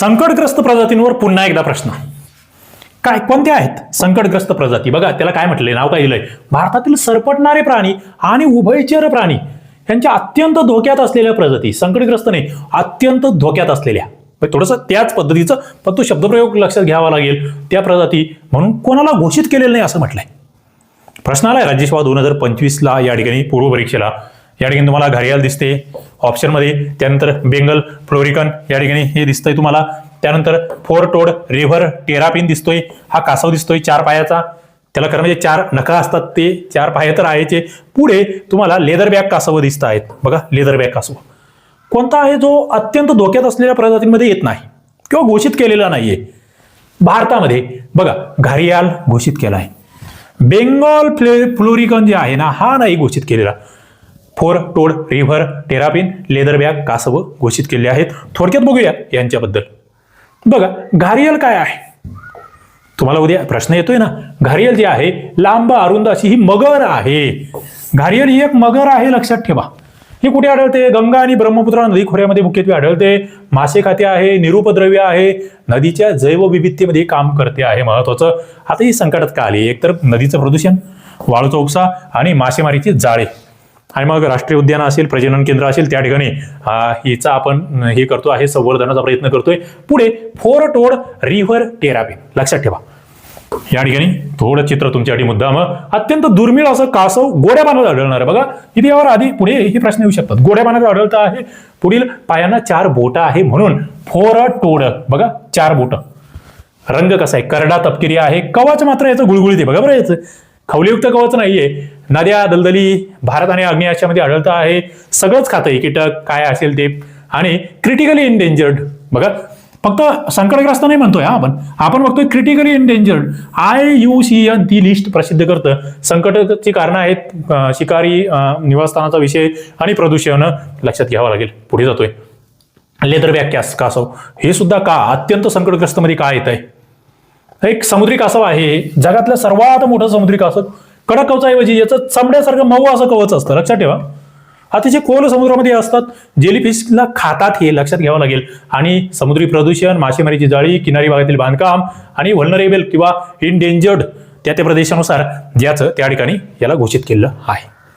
संकटग्रस्त प्रजातींवर पुन्हा एकदा प्रश्न. काय कोणत्या आहेत संकटग्रस्त प्रजाती? बघा त्याला काय म्हटलंय? नाव काय दिलंय भारतातील सरपटणारे प्राणी आणि उभयचर प्राणी यांच्या अत्यंत धोक्यात असलेल्या प्रजाती. संकटग्रस्त नाही अत्यंत धोक्यात असलेल्या. थोडस त्याच पद्धतीचं पण तो शब्दप्रयोग लक्षात घ्यावा लागेल. त्या प्रजाती म्हणून कोणाला घोषित केलेलं नाही असं म्हटलंय. प्रश्न आलाय राज्यसभा दोन हजार पंचवीसला या ठिकाणी पूर्व परीक्षेला. या ठिकाणी तुम्हाला घरियाल दिसते. ऑप्शनमध्ये त्यानंतर बेंगल फ्लोरिकन या ठिकाणी हे दिसतंय तुम्हाला. त्यानंतर फोर टोड रिव्हर टेरापिन दिसतोय. हा कासव दिसतोय चार पायाचा. त्याला खरं म्हणजे चार नखा असतात ते. चार पाय तर आहेचे. पुढे तुम्हाला लेदर बॅग कासव दिसत आहेत. बघा लेदर बॅग कासव. कोणता आहे जो अत्यंत धोक्यात असलेल्या प्रजातींमध्ये येत नाही किंवा घोषित केलेला नाहीये? भारतामध्ये बघा घरियाल घोषित केला आहे बेंगॉल फ्ले फ्लोरिकन जे आहे ना हा नाही घोषित केलेला. Four toed river terrapin leatherback कासव घोषित केले आहेत. थोडक्यात बघूया यांच्याबद्दल. बघा घारियल काय आहे? तुम्हाला उद्या प्रश्न येतोय ना? घारियल जे आहे लांब अरुंद अशी ही मगर आहे. घारियल ही एक मगर आहे लक्षात ठेवा. ही कुठे आढळते? गंगा आणि ब्रह्मपुत्रा नदी खोऱ्यामध्ये मुख्यत्वे आढळते. मासे खाते आहे निरुपद्रव्य आहे. नदीच्या जैवविविधतेमध्ये काम करते आहे महत्वाचं. आता ही संकटात का आली? एकतर नदीचं प्रदूषण वाळूचा उपसा आणि मासेमारीची जाळे. आणि मग राष्ट्रीय उद्यानं असेल प्रजनन केंद्र असेल त्या ठिकाणी हिचा आपण हे करतो आहे संवर्धनाचा प्रयत्न करतोय. पुढे फोर टोड रिव्हर टेरापिन लक्षात ठेवा. या ठिकाणी थोडं चित्र तुमच्यासाठी मग अत्यंत दुर्मिळ असं कासव गोड्या पाण्यात आढळणार आहे. बघा इथे यावर आधी पुढे हे प्रश्न येऊ शकतात. गोड्या पाण्यात आढळतं आहे. पुढील पायांना चार बोटं आहे म्हणून फोर टोड बघा चार बोटं. रंग कसा आहे? करडा तपकिरी आहे. कवच मात्र याचं गुळगुळीत आहे. बघा बरं याचं. खवलीयुक्त कवच नाहीये. नद्या दलदली भारत आणि आग्नेय आशियामध्ये आढळतं आहे. सगळंच खातंय कीटक काय असेल ते. आणि क्रिटिकली इनडेंजर्ड बघा फक्त संकटग्रस्त नाही म्हणतोय हा आपण. आपण बघतोय critically endangered I U C N ती लिस्ट प्रसिद्ध करतं. संकटाची कारणं आहेत शिकारी निवासस्थानाचा विषय आणि प्रदूषण. लक्षात घ्यावं लागेल. पुढे जातोय. लेदर बॅग कॅस कासव. हे सुद्धा का अत्यंत संकटग्रस्त मध्ये का येत आहे एक समुद्री कासव आहे. जगातलं सर्वात मोठं समुद्री कासव. कडा कवचाऐवजी याचं चमड्यासारखं मऊ असं कवच असतं. लक्षात ठेवा. अतिशय खोल समुद्रामध्ये असतात. जेलीफिशला खातात हे लक्षात घ्यावं लागेल. आणि समुद्री प्रदूषण मासेमारीची जाळी किनारी भागातील बांधकाम आणि व्हल्नरेबल किंवा इनडेंजर्ड त्या त्या प्रदेशानुसार ज्याचं त्या ठिकाणी याला घोषित केलेलं आहे.